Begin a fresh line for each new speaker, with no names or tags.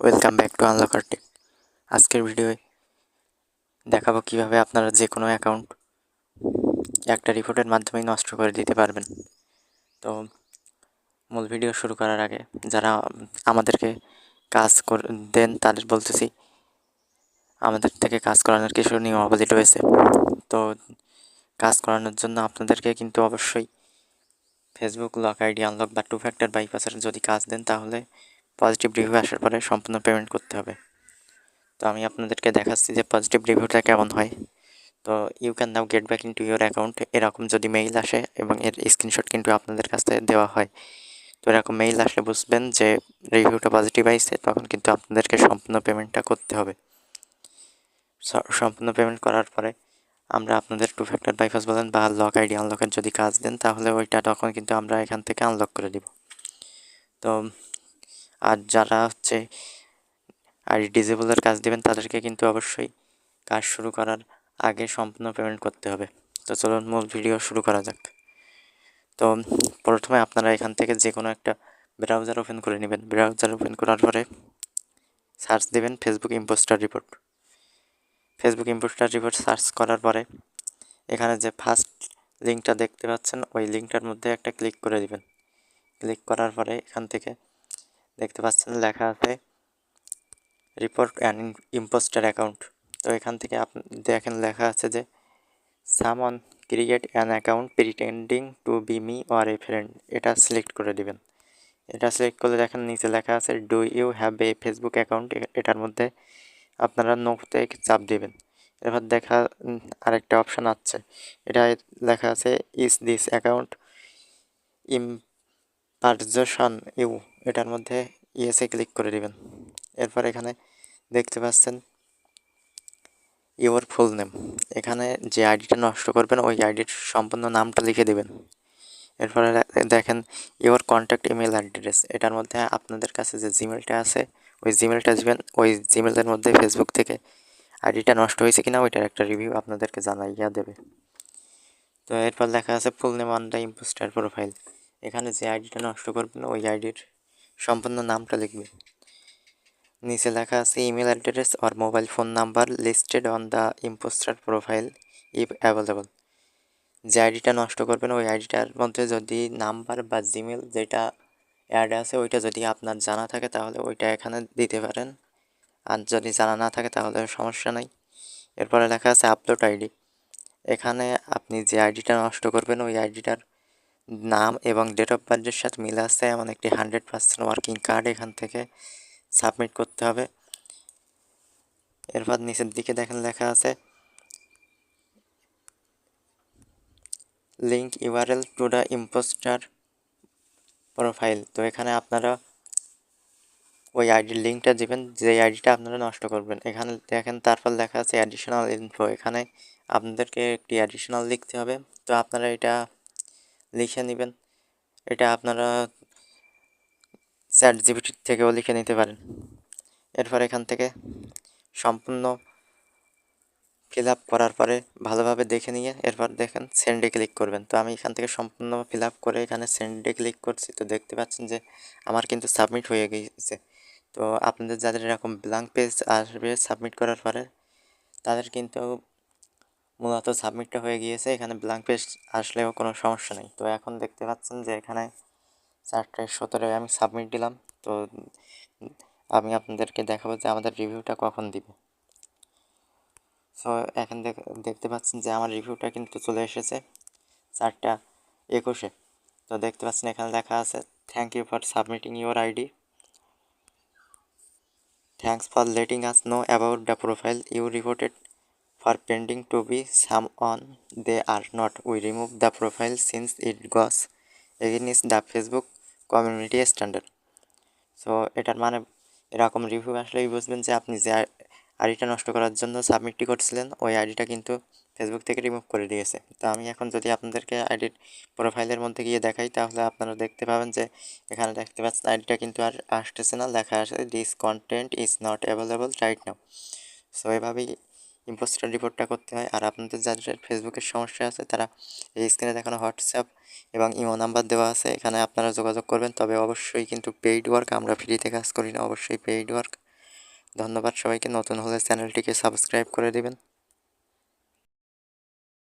Welcome back to Unlocker Tech আজকের ভিডিওয়ে দেখাবো কীভাবে আপনারা যে কোনো অ্যাকাউন্ট একটা রিপোর্টের মাধ্যমেই নষ্ট করে দিতে পারবেন। তো মূল ভিডিও শুরু করার আগে যারা আমাদেরকে কাজ দেন তাদের বলতেছি, আমাদের থেকে কাজ করানোর কিছু নিয়মাবলী রয়েছে। তো কাজ করানোর জন্য আপনাদেরকে কিন্তু অবশ্যই ফেসবুক লক আইডি আনলক বা টু ফ্যাক্টর বাইপাসের যদি কাজ দেন তাহলে পজিটিভ রিভিউ আসার পরে সম্পূর্ণ পেমেন্ট করতে হবে। তো আমি আপনাদেরকে দেখাচ্ছি যে পজিটিভ রিভিউটা কেমন হয়। তো you can now get back into your account এরকম যদি মেইল আসে এবং এর স্ক্রিনশট কিন্তু আপনাদের কাছ থেকে দেওয়া হয়। তো এরকম মেইল আসলে বুঝবেন যে রিভিউটা পজিটিভ আইসে তখন কিন্তু আপনাদেরকে সম্পূর্ণ পেমেন্টটা করতে হবে। সম্পূর্ণ পেমেন্ট করার পরে আমরা আপনাদের টু ফ্যাক্টর বাইপাস বলেন বা লক আইডি আনলকের যদি কাজ দেন, তাহলে ওইটা তখন কিন্তু আমরা এখান থেকে আনলক করে দিব। তো আর যারা হচ্ছে আর ডিজেবলের কাজ দেবেন, তাদেরকে কিন্তু অবশ্যই কাজ শুরু করার আগে সম্পূর্ণ পেমেন্ট করতে হবে। তো চলুন মূল ভিডিও শুরু করা যাক। তো প্রথমে আপনারা এখান থেকে যে কোনো একটা ব্রাউজার ওপেন করে নেবেন। ব্রাউজার ওপেন করার পরে সার্চ দেবেন Facebook impostor report Facebook impostor report search করার পরে এখানে যে ফার্স্ট লিঙ্কটা দেখতে পাচ্ছেন, ওই লিঙ্কটার মধ্যে একটা ক্লিক করে দিবেন। ক্লিক করার পরে এখান থেকে দেখতে পাচ্ছেন লেখা আছে রিপোর্ট অ্যান্ড ইম্পোস্টার অ্যাকাউন্ট তো এখান থেকে আপনি দেখেন লেখা আছে যে someone create an account pretending to be me or a friend এটা সিলেক্ট করে দিবেন। এটা সিলেক্ট করলে দেখেন নিচে লেখা আছে do you have a Facebook account এটার মধ্যে আপনারা নোতে চাপ দেবেন। এবার দেখা আরেকটা অপশান আছে। এটা লেখা আছে ইজ দিস অ্যাকাউন্ট ইম পারজেশন ইউ এটার মধ্যে ইয়েসে ক্লিক করে দিবেন। এরপর এখানে দেখতে পাচ্ছেন ইওর ফুল নেম এখানে যে আইডিটা নষ্ট করবেন, ওই আইডির সম্পূর্ণ নামটা লিখে দেবেন। এরপরে দেখেন ইওর কন্ট্যাক্ট ইমেল অ্যাড্রেস এটার মধ্যে আপনাদের কাছে যে জিমেলটা আছে, ওই জিমেলটা দিবেন। ওই জিমেলের মধ্যে ফেসবুক থেকে আইডিটা নষ্ট হয়েছে কিনা, ওইটার একটা রিভিউ আপনাদেরকে জানাইয়া দেবে। তো এরপর লেখা আছে full name on the impostor profile এখানে যে আইডিটা নষ্ট করবেন, ওই আইডির সম্পূর্ণ নামটা লিখবে। নিচে লেখা আছে email address R mobile phone number listed on the impostor profile if available যে আইডিটা নষ্ট করবেন, ওই আইডিটার মধ্যে যদি নাম্বার বা জিমেল যেটা অ্যাড আছে, ওইটা যদি আপনার জানা থাকে, তাহলে ওইটা এখানে দিতে পারেন। আর যদি জানা না থাকে, তাহলে সমস্যা নাই। এরপরে লেখা আছে আপলোড আইডি এখানে আপনি যে আইডিটা নষ্ট করবেন, ওই আইডিটার নাম এবং ডেট অফ বার্থের সাথে মিল আছে। এমন একটি হান্ড্রেড পার্সেন্ট ওয়ার্কিং কার্ড এখান থেকে সাবমিট করতে হবে। এরপর নিচের দিকে দেখেন লেখা আছে link URL to the impostor profile তো এখানে আপনারা ওই আইডির লিঙ্কটা দেবেন যে আইডিটা আপনারা নষ্ট করবেন। এখানে দেখেন তারপর লেখা আছে অ্যাডিশনাল ইনফো এখানে আপনাদেরকে একটি অ্যাডিশনাল লিখতে হবে। তো আপনারা এটা লিখে নেবেন। এটা আপনারা চ্যাট জিবিটির থেকেও লিখে নিতে পারেন। এরপর এখান থেকে সম্পূর্ণ ফিল আপ করার পরে ভালোভাবে দেখে নিয়ে এরপর দেখেন সেন্ডে ক্লিক করবেন। তো আমি এখান থেকে সম্পূর্ণ ফিল আপ করে এখানে সেন্ডে ক্লিক করছি। তো দেখতে পাচ্ছেন যে আমার কিন্তু সাবমিট হয়ে গিয়েছে। তো আপনাদের যাদের এরকম ব্ল্যাঙ্ক পেজ আসবে সাবমিট করার পরে তাদের কিন্তু মূলত সাবমিটটা হয়ে গিয়েছে, এখানে ব্ল্যাঙ্ক পেজ আসলেও কোনো সমস্যা নেই। তো এখন দেখতে পাচ্ছেন যে এখানে চারটায় সতেরোয় আমি সাবমিট দিলাম। তো আমি আপনাদেরকে দেখাবো যে আমাদের রিভিউটা কখন দিবে। সো এখন দেখতে পাচ্ছেন যে আমার রিভিউটা কিন্তু চলে এসেছে চারটা একুশে। তো দেখতে পাচ্ছেন এখানে লেখা আছে thank you for submitting your ID thanks for letting us know about the profile you reported pending to be some on they are not we remove the profile since it goes against the Facebook community standard so এটার মানে এরকম review আসলেই বুঝবেন যে আপনি যে আইডিটা নষ্ট করার জন্য সাবমিটটি করছিলেন, ওই আইডিটা কিন্তু ফেসবুক থেকে রিমুভ করে দিয়েছে। তো আমি এখন যদি আপনাদেরকে আইডির প্রোফাইলের মধ্যে গিয়ে দেখাই, তাহলে আপনারা দেখতে পাবেন যে এখানে দেখতে পাচ্ছেন আইডিটা কিন্তু আর আসতেছে না। লেখা আসে this content is not available right now so এভাবেই ইম্পোস্টার রিপোর্টটা করতে হয়। আর আপনাদের যাদের ফেসবুকের সমস্যা আছে, তারা এই স্ক্রিনে দেখানো হোয়াটসঅ্যাপ এবং ইমো নাম্বার দেওয়া আছে, এখানে আপনারা যোগাযোগ করবেন। তবে অবশ্যই কিন্তু পেইড ওয়ার্ক আমরা ফ্রিতে কাজ করি না, অবশ্যই পেইড ওয়ার্ক ধন্যবাদ সবাইকে, নতুন হলে চ্যানেলটিকে সাবস্ক্রাইব করে দিবেন।